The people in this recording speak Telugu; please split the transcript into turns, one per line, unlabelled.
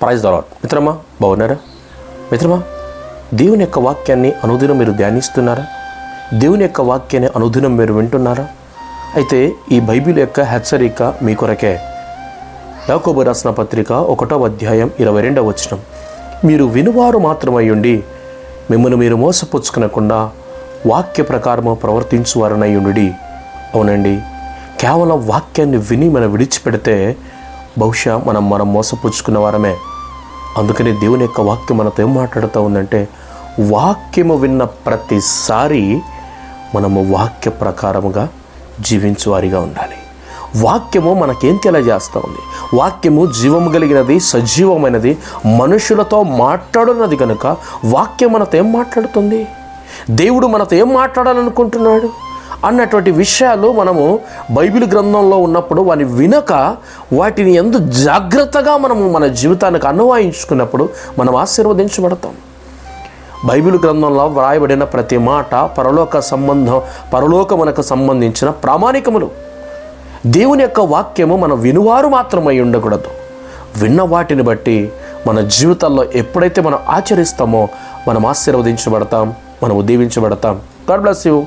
ప్రైజ్ దొరకదు మిత్రమా బాగున్నారా? మిత్రమా దేవుని యొక్క వాక్యాన్ని అనుదినం మీరు ధ్యానిస్తున్నారా? దేవుని యొక్క వాక్యాన్ని అనుదినం మీరు వింటున్నారా? అయితే ఈ బైబిల్ యొక్క హెచ్చరిక మీ కొరకే. యాకోబు రాసిన పత్రిక ఒకటో అధ్యాయం ఇరవై రెండవ వచనం. మీరు వినువారు మాత్రమై ఉండి మిమ్మల్ని మీరు మోసపుచ్చుకునకుండా వాక్య ప్రకారము ప్రవర్తించువారనై ఉండి అవునండి కేవలం వాక్యాన్ని విని మనం విడిచిపెడితే బహుశా మనం మనం మోసపుచ్చుకున్న వారమే. అందుకని దేవుని యొక్క వాక్యం మనతో ఏం మాట్లాడుతూ ఉందంటే వాక్యము విన్న ప్రతిసారి మనము వాక్య ప్రకారముగా జీవించువారిగా ఉండాలి. వాక్యము మనకేం తెలియజేస్తూ ఉంది వాక్యము జీవము కలిగినది సజీవమైనది మనుషులతో మాట్లాడున్నది కనుక వాక్యం మనతో ఏం మాట్లాడుతుంది? దేవుడు మనతో ఏం మాట్లాడాలనుకుంటున్నాడు? అన్నటువంటి విషయాలు మనము బైబిల్ గ్రంథంలో ఉన్నప్పుడు వాని వినక వాటిని ఎందు జాగ్రత్తగా మనము మన జీవితానికి అన్వయించుకున్నప్పుడు మనం ఆశీర్వదించబడతాం. బైబిల్ గ్రంథంలో వ్రాయబడిన ప్రతి మాట పరలోక సంబంధం పరలోకమునకు సంబంధించిన ప్రామాణికములు. దేవుని యొక్క వాక్యము మన వినువారు మాత్రమై ఉండకూడదు. విన్న వాటిని బట్టి మన జీవితాల్లో ఎప్పుడైతే మనం ఆచరిస్తామో మనం ఆశీర్వదించబడతాం మనం దీవించబడతాం గాడ్ బ్లెస్ యూ.